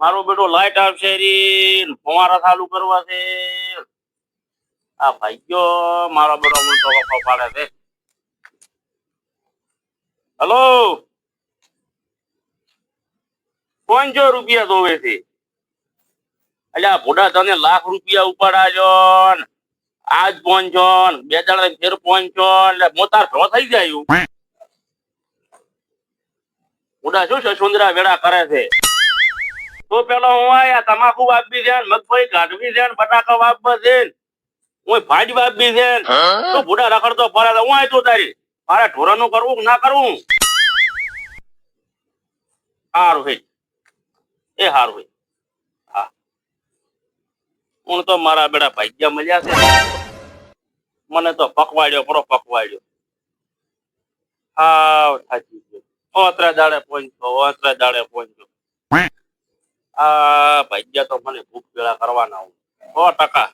મારો બેટો લાઈટ આવશે રી. ફવારા ચાલુ કરવા છે. આ ભાઈ ગયો. મારો બેટો ઉલટો વફો પાડે છે. હલો પાંચસો રૂપિયા જોવે છે અલ્યા ભોડા તને લાખ રૂપિયા ઉપાડાજો આજ પહોંચો બે દાડા ફેર પહોંચો એટલે મોતાર ભેળો થઈ જાય ભોડા શું સુંદરા વેડા કરે છે? તો પેલો હું આયા તમાકુ વાપી છે મગફળી કાઢવી છે બટાકા વાપવા છે હું ભાજ વાપી છે તો ભૂડા રખડતો ફરે હું આય તું તારી? મારે ઢોરાનું કરવું કે ના કરવું? હારું ભાઈ એ હારું ભાઈ હા. હું તો મારા બેડા ભાગ્યા મળ્યા છે. મને તો પકવાડ્યો પરો પકવાડ્યો. હા થાકી ગયો. ઓતરા દાડે પહોંચ્યો ઓતરા દાડે પહોંચતો આ ભાગ્યા તો મને ભૂખ પેલા કરવાના હું સો ટકા.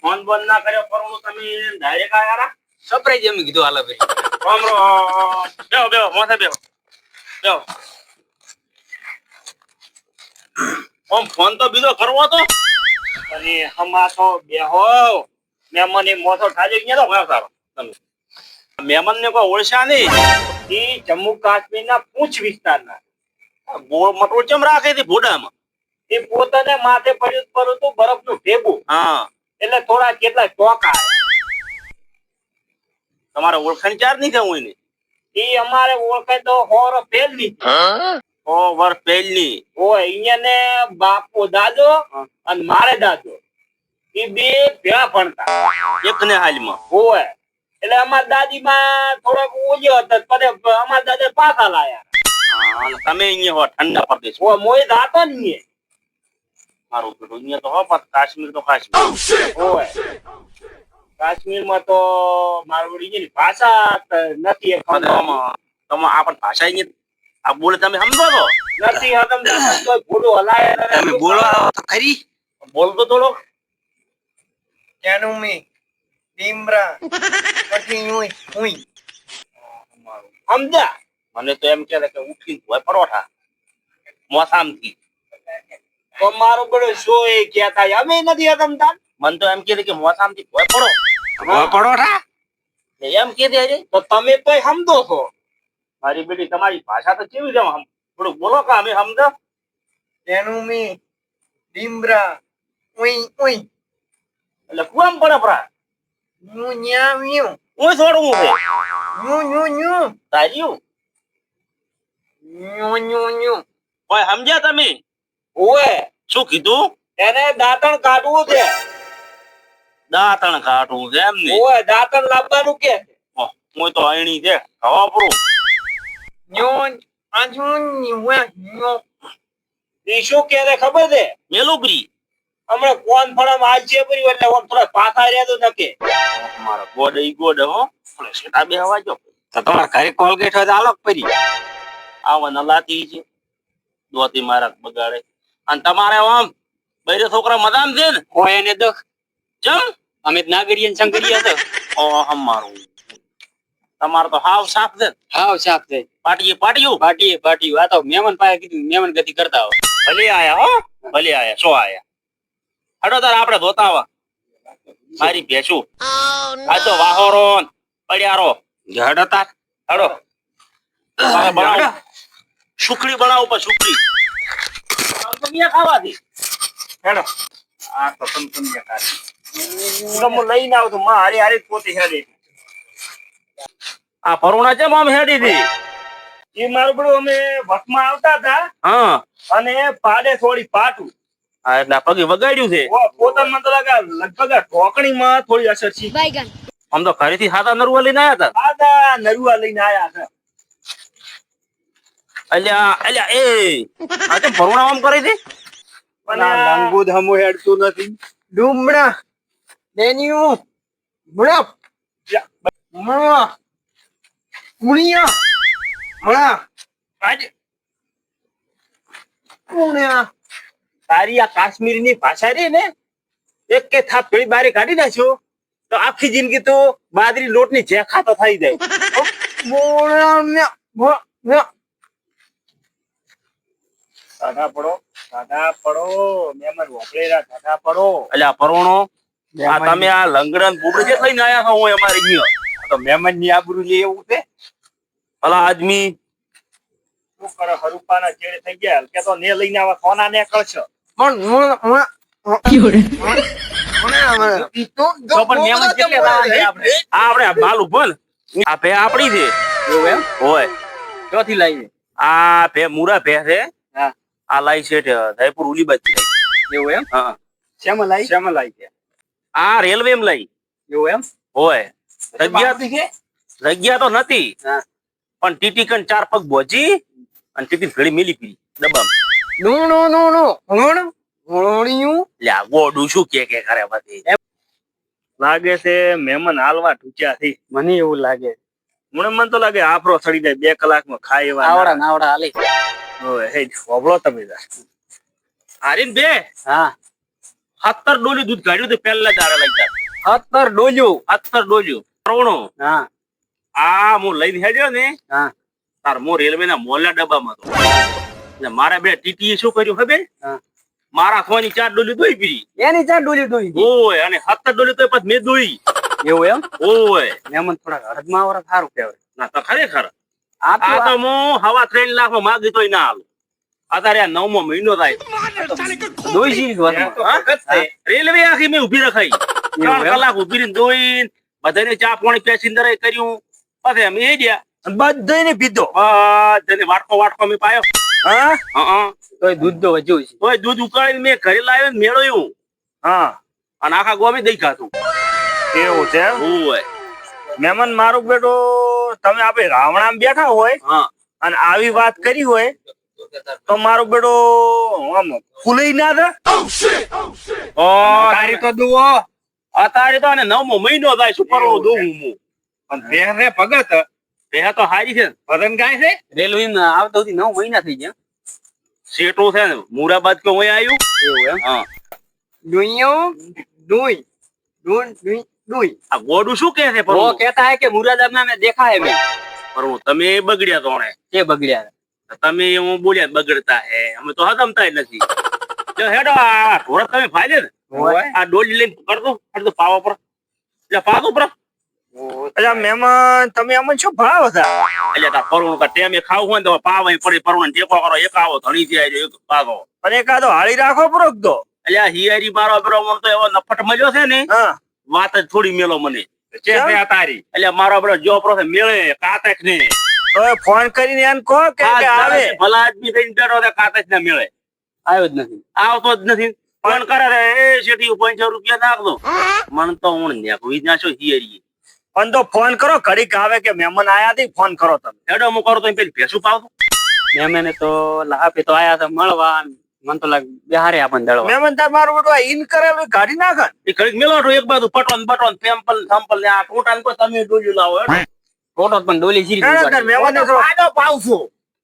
ફોન બંધ ના કર્યો પરનું તમે ડાયરેક્ટ રા? સરપ્રાઈઝ એમ કીધું હાલો ભાઈ. રામ રામ. બેહો બેહો માથે બેહો. બેહો. ઓમ ફોન તો બીજો કરવો તો. અને હમા તો બેહો. મહેમાન એ મોથો ઠાજી ગયા તો ઘણો સારો મહેમાન ને કોઈ ઓળશા નહીં. એ જમ્મુ કાશ્મીર ના પૂંછ વિસ્તારના. ગોળ મટોળ ચમ રાખે છે ભોડામાં? એ પોતાને માથે પડ્યું પરંતુ બરફનું ભેગું હા. એટલે થોડા કેટલા ચોકા. તમારે ઓળખાણ ચાર નહીં થયું એને? એ અમારે ઓળખાય તો હોર પહેલની ઓ વર પહેલની ઓ અહીંયા ને બાપો દાદો અને મારે દાદો. એ બે ભેળા ભણતા. એક ને હાલમાં. હોય. એટલે અમાર દાદી માં થોડોક ઓલ્યો હતો પછી અમાર દાદા પાછા લાયા. તમે અહીંયા હો ઠંડા પ્રદેશ હો મોય દાતો ને મારું બેટું અહીંયા તો હો પણ કાશ્મીર તો કાશ્મીર ઓય કાશ્મીરમાં તો મારવાડી જેની ભાષા નથી તમે આપણ ભાષા અહીંયા આ બોલે તમે સમજો છો? નથી તોય ભૂલું હલાય તમે બોલો તો ખરી. બોલતો થોડો ત્યાંનું મેં ડીમરા પછી યુંય હુંય સમજ્યા મને તો એમ કે કે ઉઠી હોય પરોઠા. મોસામથી. તો મારો બડો શો એ કહેતા અમે નથી અગમતા મને તો એમ કે કે મોસામથી હોય પડો હોય પરોઠા? ને એમ કે દે તો તમે તો સમજો છો? મારી બેટી તમારી ભાષા તો કેવી હમ થોડું બોલો કે અમે સમજો એનું મી ડીમરા ઉઈ ઉઈ એટલે કુવામ પડે પરા ન્યા હું છે? તાર્યું કોઈ સમજ્યા તમે? ઓએ શું કીધું? એને દાંતણ કાઢવું છે. દાંતણ કાઢવું છે એમ ને? ઓએ દાંતણ લાવવાનું કે હું તો અણી છે. હવા પૂરું આજું યું યું એ શું કે ખબર છે? મેલુગરી. હમણાં કોણ ફળમ આજે પડ્યું એટલે ઓમ થોડા પાછા રહ્યા તો નકે. મારો ગોડ ઈ ગોડ હો. સેટા બે હવા જો. તો તમારા ઘરે કોલગેટ હોય તો આલો પડી. આવા નલાતી છે. દોતી મારા બગાડે. અને તમારે આમ બૈરે છોકરા મદામ છે ને? હોય એને દખ. જમ અમે જ ના કરીએ ને સંગરીએ તો. ઓ હમારું તમારે તો હાવ સાફ છે. હાવ સાફ છે. પાટીએ પાટીયું? પાટીએ પાટીયું. આ તો મેમન પાસે કીધું મેમન ગતિ કરતા હો ભલે આયા હો. ભલે આયા. શું આયા? હડો તાર આપણે ધોતાવા. મારી ભેસું. આ તો વાહોરો પડ્યારો. હડો તાર હડો સુખડી બનાવો પર સુખડી. ખાવાથી. હેડો. આ તો સમસમિયા ખાધી લઈને આવું માં હારી હારી પોતી હેડી. આ પરુણા છે આમ હેડી હતી એ મારું બધું અમે વસમાં આવતા હતા હા. અને પાડે થોડી પાટું. હા એટલે પગે વગાડ્યું છે. પોતાને તો લગભગ ઢોકણીમાં થોડી અસર છે. આમ તો ઘરેથી સાદા નરુવા લઈને આયા હતા? સાદા નરુવા લઈને આયા હતા. અલ્યા અલ્યા એ આ તો ભરુણા આમ કરી હતી લાંબુ ધમો હેડતું નથી. ડુમડા ડેન્યુ મુળા મુળા મુળિયા મુળા આજે. મુળિયા તારી આ કાશ્મીરની ભાષા રે ને એક કે થાપ પેલી બારે કાઢી નાખ્યો તો આખી જિંદગી તો બાજરી લોટની ચેખા તો થઈ જાય. ભ- પડો પડો. એટલે આ પરોણો આ તમે આ લંગડન બુબડી જે થઈને આયા છો હું અમારી ગયો. તો મહેમાનની આબરૂ લે એવું છે? ભલા આદમી. શું કરે હરુપાના ચેડે થઈ ગયા? કે તો ને લઈને આવા સોના ને કરશો આ માલ ઊભો આ ભે આપણી છે. એવું એમ? હોય. ક્યાંથી લાવી આ ભે મુરા ભે છે. હા. આ લાઈ શેઠ જયપુર ઉલીબાજી લાઈ. એવું એમ? હા. શેમાં લાવી શેમાં છે? આ રેલવે એમ લઈ. એવું એમ? હોય. જગ્યા જગ્યા તો નથી. હા. પણ ટીટી કન ચાર પગ બોજી અને ટીટી ઘડી મિલી પી. ડબ્બા નું, નું, નું, નું. હું- હોળિયું. લ્યા ગોડું શું કે કે કરે બધી? લાગે છે મહેમાન હાલવા ઢૂક્યા થી મને એવું લાગે. મને મન તો લાગે આફરો સડી જાય બે કલાકમાં ખાય એવા આવડા નાવડા હાલી. ઓય હે હોબળો તમે આરીન બે? હા. હત્તર ડોલ્યું દૂધ કાઢ્યું તો પહેલા દાડા લઈ જા. હત્તર ડોલ્યું. હત્તર ડોલ્યું. ત્રણો. હા. આ હું લઈને હેડ્યો ને હા. તાર મો રેલવે ના મોલા ડબ્બામાં તો. એટલે મારા બે ટીટી શું કર્યું ખબર? મારા ફોની ચાર ડોલી દોઈ પીરી એની ચાર ડોલી દોઈ ઓય અને સત્તર ડોલી તો પછી મેં દોઈ એવું એમ? ઓય. મેમન થોડા હળદમાં આવડા સારું કહેવાય. ના તો ખરેખર. આ તો હું હવા ત્રણ લાખ માગી તોય ના હાલું અત્યારે આ નવમો મહિનો થાય. દોઈ? રેલવે આખી મેં ઊભી રખાઈ. ત્રણ કલાક ઊભી રહીને દોઈ બધાને ચા પાણી પેસેન્જર કર્યું. પછી અમે એ ગયા. બધાને પીધો? બધાને વાટકો વાટકો મેં પાયો. હા? હા તોય દૂધ તો વધ્યું છે. તોય દૂધ ઉકાળીને મેં ઘરે લાવ્યો ને મેળવ્યું હા. અને આખા ગોમે દઈ ખાતું એવું છે ઓય મહેમાન મારું બેટો તમે આપણે રાવણામાં બેઠા હોય હા. અને આવી વાત કરી હોય તો મારો બેટો આમ ફૂલી ના દે? ઓ તારી તો દુઓ અતારે તો નવમો મહિનો થાય શું કરવું દઉં હું? પણ પહેરે ભગત રેહા તો હારી છે વજન કાંઈ છે રેલવે આવતા સુધી નવ મહિના થઈ ગયા શેટો છે ને મુરાબાદ કે હોય આવ્યું એવું એમ હા દુઈયો દુઈ દુઈ દુઈ દુઈ આ ગોડું શું કહે છે પણ કહેતા હે કે મુરાદાબ ના મેં દેખા હે મેં પણ તમે બગડ્યા તોણે કે બગડ્યા તમે હું બોલ્યા બગડતા હે અમે તો હદમતા નથી જો હેડો આ ઘોડા તમે ફાયદે ને આ ડોલી લઈને કરતો કરતો પાવા પર એટલે પાક ઉપર અચ્છા મહેમાન તમે અમને શું ભાવ હતા? એટલે તાર પરુણ કા ટેમે ખાવું હોય ને તો પાવ અહીં પડી પરુણ ટેકો કરો એક આવો ધણી જાય એક પાગો અને એકાદો હાળી રાખો પરોક દો એટલે હિયારી મારો બરો તો એવો નફટ મજો છે ને વાત જ થોડી મેલો મને. તારી? એટલે મારો બરો જો પ્રો મેળે કાતક ને. ફોન કરીને એમ કહો કે આવે. ભલા આદમી થઈને બેઠો છે કાતક ને મેળે. આવ્યો જ નથી. આવતો જ નથી. ફોન કરે રે એ શેઠી પંચો રૂપિયા નાખ દો મન તો હું ને કોઈ નાશો હિયરી પણ તો ફોન કરો ઘડીક આવે કે મહેમાન આયા થી ફોન કરો તમે. હેડો હું કરો તો પેલી ભેસું પાવ મહેમાને તો લાપે તો આયા હતા મળવા મને તો લાગે બિહારે આપણને દળવા મહેમાન તાર મારું બધું ઇન કરેલું કાઢી નાખ એ ઘડીક મેલો એક બાજુ પટોન બટોન પેમ્પલ સંપલ ને આ ટોટાન કોઈ તમે ડોલ્યું લાવો હેડો. ફોટો પણ ડોલી મહેમાન પાડો પાવશો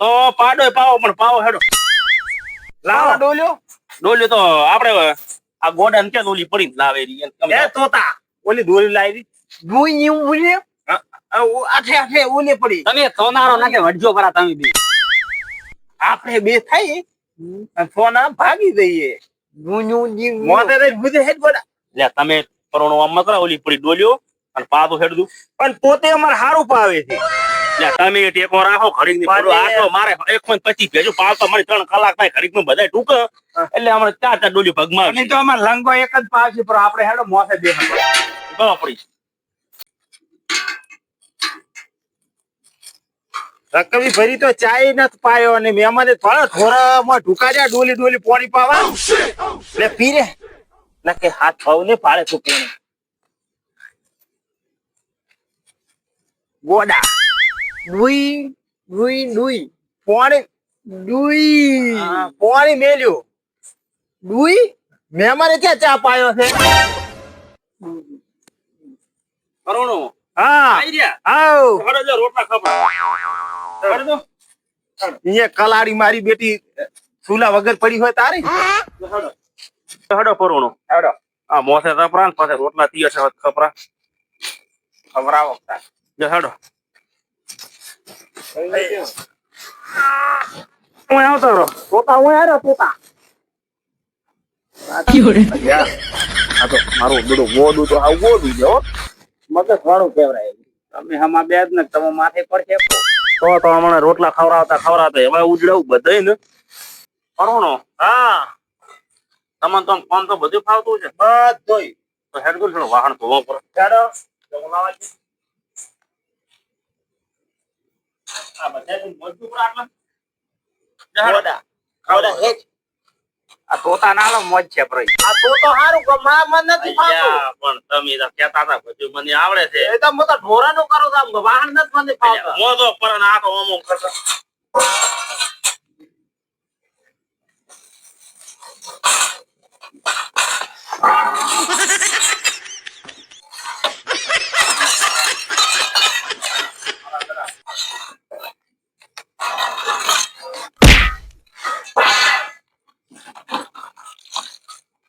તો પાડો પાવો પણ પાવો હેડો. લાવો. ડોલ્યો? ડોલ્યો તો આપડે આ ગોડા ને ક્યાં ડોલી પડી લાવે એ તોતા. ઓલી ડોલી લાવી. ડુંયું ઉલે. આઠે આઠે ઓલી પડી. તમે સોનારો નાખે વડજો પરા તમે બી. આપણે બે થઈ સોના ભાગી જઈએ. ડુંયું જી- મોતે રે બુધે હેડ પડા લે તમે પરણો આમ મકરા ઓલી પડી ડોલ્યો અને પાછો હેડ દઉં. પણ પોતે અમાર હારું પાવે છે. લે તમે ટેકો રાખો ઘડીકની પડો આટલો મારે એક point પચીસ ભેજું પાવતો મને ત્રણ કલાક થાય ઘડીકનું બધા ટૂંક એટલે અમારે ચાર ચાર ડોલ્યો ભગમાં તો અમાર લંગો એક જ પાવશે પણ આપણે હેડો મોસે બે ગળો રકમી ભરી તો ચાય નથી પાયો અને મહેમાને થોડા થોડામાં ઢુકાડ્યા ડોલી ડોલી પોણી પાવા. એટલે પીરે નકે હાથ ભાવ ને પાડે તું પોણી ગોડા. ડુઈ ડુઈ ડુઈ. પોણી ડુઈ. પોણી મેલ્યું. ડુઈ? મહેમાને ક્યાં ચા પાયો છે? કરોણો. હા. આવ રોટલા ખબર અહીંયા કલાડી મારી બેટી ચૂલા વગર પડી હોય તારી? હડો. હડો પરોણો. હડો. આ મોસે તપરા પાસે રોટલા તીય છે ખપરા. ખવડાવો તાર. જો હડો. હું. આવતો રહો પોતા હું આવ્યો પોતા. આ તો મારું બધું ગોડું તો આવું ગોડું છે હો. મગજ વાળું કેવરાય તમે હમા બે જ ને તમે માથે પડશે. તો તો હમણાં રોટલા ખવડાવતા ખવડાવતા હવે ઉજડાવું બધાય ને. કરુણો હા. તમને તો કામ તો બધું ફાવતું છે. બધું તો હેડગુલ થોડું વાહન ધોવા પર ચાલો આ બધા મજબૂત આટલા ગોડા. ગોડા હેજ. આ તોતા નાનો મોજ છે પ્રઈ આ તો તો હારું કે માં મન નથી ફાવતું. પણ તમે તો કહેતા હતા બધું મને આવડે છે. એ તો તો ઢોરાનું કરું છું આમ વાહન નથી મને ફાવતા. મો તો પણ આ તો અમુક કરતા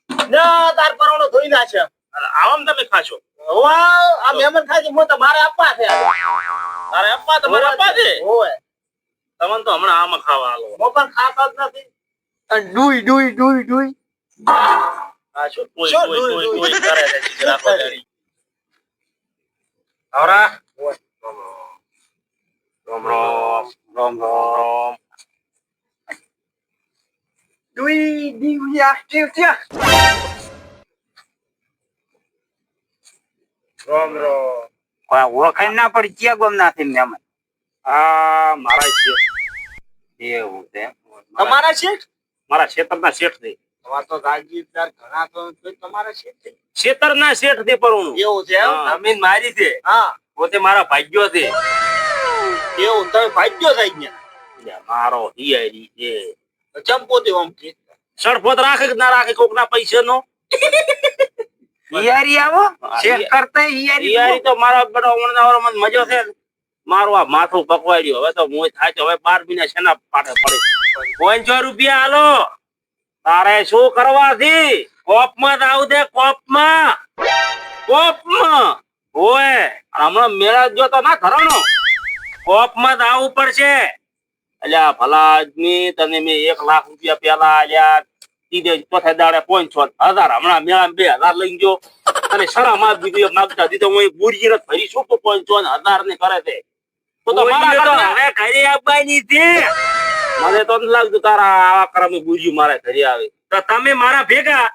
ના તાર પરોણો ધોઈ નાખે આવામ તમે ખાશો. વાહ આ મહેમાન છે હું તો મારે આપવા છે. તારે અપ્પા તમારે અપ્પા છે? ઓય તમને તો હમણાં આમાં ખાવા આલો. હું પણ ખાતો જ નથી. ડુઈ ડુઈ ડુઈ ડુઈ. આ શું કોઈ કોઈ કોઈ કોઈ કરે છે ચીકરા પગાડી આવરા. રોમ રોમ રોમ રોમ. આ ટીવ ટીવ રોમ રોમ ઓળખાય ના પડી ક્યાં ગમ ના થઈ મહેમાન આ મારા છે એવું છે તમારા શેઠ? મારા ક્ષેત્રના શેઠ છે. તમાર તો જાગીરદાર ઘણા તો તમારા શેઠ છે. ક્ષેત્રના શેઠ છે પરણું. એવું છે? જમીન મારી છે. હા. પોતે મારા ભાગ્યો છે. એવું તમે ભાગ્યો થઈ ગયા મારો હિયારી છે. ચંપો દેવો આમ કે. સડફોત રાખે કે ના રાખે કોકના પૈસા નો હિયારી આવો. ચેક કરતા હિયારી હિયારી તો મારા બેટા ઉમરનાવાળો મને મજો છે. મારું આ માથું પકવાડ્યું. હવે તો મોય થાય છે હવે બાર મહિના શેના પાઠે પડે? પાંચસો રૂપિયા આલો. તારે શું કરવાથી? કોપમાં જ આવું દે કોપમાં. કોપમાં. ઓય હમણાં મેળા જો તો ના ધરણો કોપમાં જ આવવું પડશે. અલ્યા ભલા આદમી તને મેં એક લાખ રૂપિયા પેલા અલ્યા દીધે ચોથા દાડે પાંચસો હજાર હમણાં મેળા બે હજાર લઈ ગયો. અને શરમ આ દીધી માગતા દીધો હું બુરી બુરજી ભરી શું તું છ હજાર ને કરે છે? તો તો હવે ઘરે આવવાની છે. મને તો લાગતું તારા આવા કરમ બુરજી મારા ઘરે આવે. તો તમે મારા ભેગા?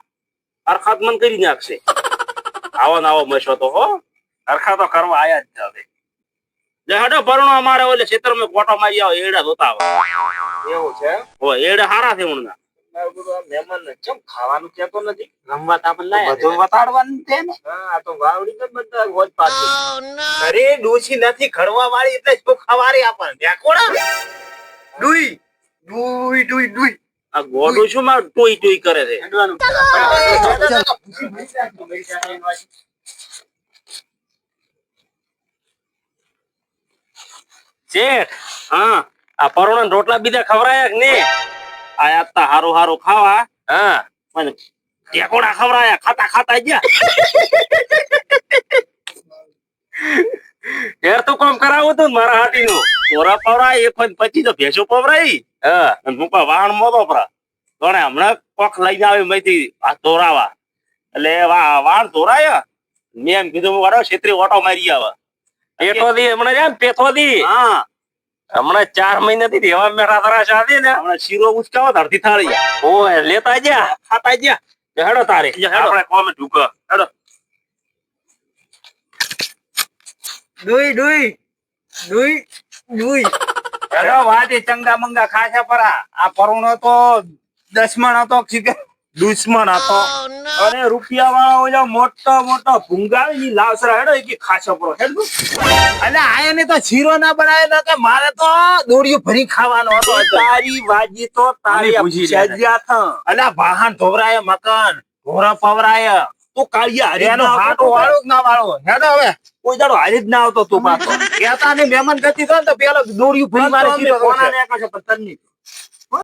હરખાત મન કરી નાખશે. આવો ને આવો મશો તો હો. અરખા તો કરવા આયા જ હવે. હડો ભરણો અમારે ઓલે ક્ષેત્રમાં કોટો મારી આવો એડા ધોતા આવે એવું છે? હો એડા હારા છે ઉણના ખાવાનું નથી રમવા તો લાયા બધું વતાડવાનું છે ને આ તો વાવડી તો બધા હોજ પાછું. અરે ડોશી નથી ઘડવા વાળી એટલે શું ખવારી આપણને ઢેકોડા? ડુઈ ડુઈ ડુઈ ડુઈ આ ગોડું શું માં ટોઈ ટોઈ કરે છે શેઠ હા આ પરોણા રોટલા બીજા ખવરાયા કે નહીં? આયા તા હારું હારું ખાવા. હા. પણ ટેકોડા ખવરાયા ખાતા ખાતા ગયા. યાર તો કામ કરાવું તું મારા હાથી નું તોરા પવરાય એક વાર પછી તો ભેંસો પવરાઈ હા. મુકા વાહણ મોતો પરા. તોણે હમણાં કોક લઈને આવે મેથી આ તોરાવા એટલે વા વાહણ તોરાયા મેં એમ કીધું વાળો છેતરી ઓટો મારી આવે. પેટો દી હમણાં જાય પેઠો દી. હા. હમણાં ચાર મહિનાથી રેવા મેઠા તારા શાદી ને હમણાં શીરો ઉચકાવો ધરતી થાળી. ઓ લેતા જા ખાતા ગયા હેડો તારે. આપણે કોમે ઢુકો. હેડો. ડુઈ ડુઈ ડુઈ ડુઈ. હેડો વાતી ચંગા મંગા ખાસા પરા. આ પરુણો તો દસમણ હતો શીખે દુશ્મન હતો અને રૂપિયા વાળા ઓલા મોટો મોટો ભૂંગાવી ની લાવસરા હેડો કે ખાસો પડો હેડ. અને આયાને તો શીરો ના બનાવે તો કે મારે તો દોડીઓ ભરી ખાવાનો હતો તારી વાજી તો તારી સજ્યા થા અલા વાહન ધોવરાય મકાન ઘોરા પવરાય તું કાળિયા હરિયાનો હાટો વાળો ના વાળો. હેડો હવે. કોઈ દાડો હારી જ ના આવતો તું પાછો. કહેતા ને મહેમાન ગતિ થયો ને તો પેલો દોડીઓ ભરી મારે શીરો કોના ને કહે છો પણ તરની